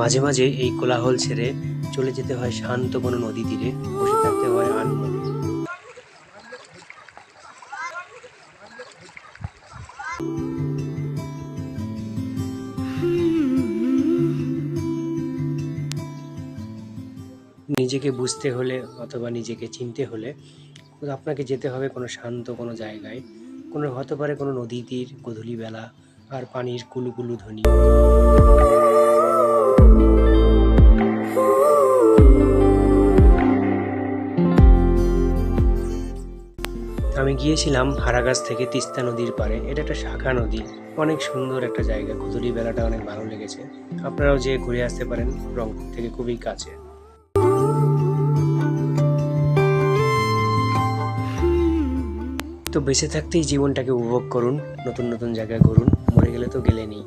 মাঝে মাঝে এই কোলাহল ছেড়ে চলে যেতে হয় শান্ত কোনো নদী তীরে, বসে থাকতে হয় আনন্দে নিজেকে বুঝতে হলে অথবা নিজেকে চিনতে হলে আপনাকে যেতে হবে কোনো শান্ত কোনো জায়গায়, কোনো হতে পারে কোনো নদী তীর, গধূলি বেলা, আর পানির কুলুকুলু ধ্বনি। আমি গিয়েছিলাম ভাড়াগাছ থেকে তিস্তা নদীর পারে এটা একটা শাখা নদী। অনেক সুন্দর একটা জায়গা। গধূলি বেলাটা অনেক ভালো লেগেছে। আপনারাও যে ঘুরে আসতে পারেন। রংপুর থেকে খুবই কাছে। তো বেঁচে থাকতেই জীবনটাকে উপভোগ করুন। নতুন নতুন জায়গায় ঘুরুন। মরে গেলে তো গেলেনই।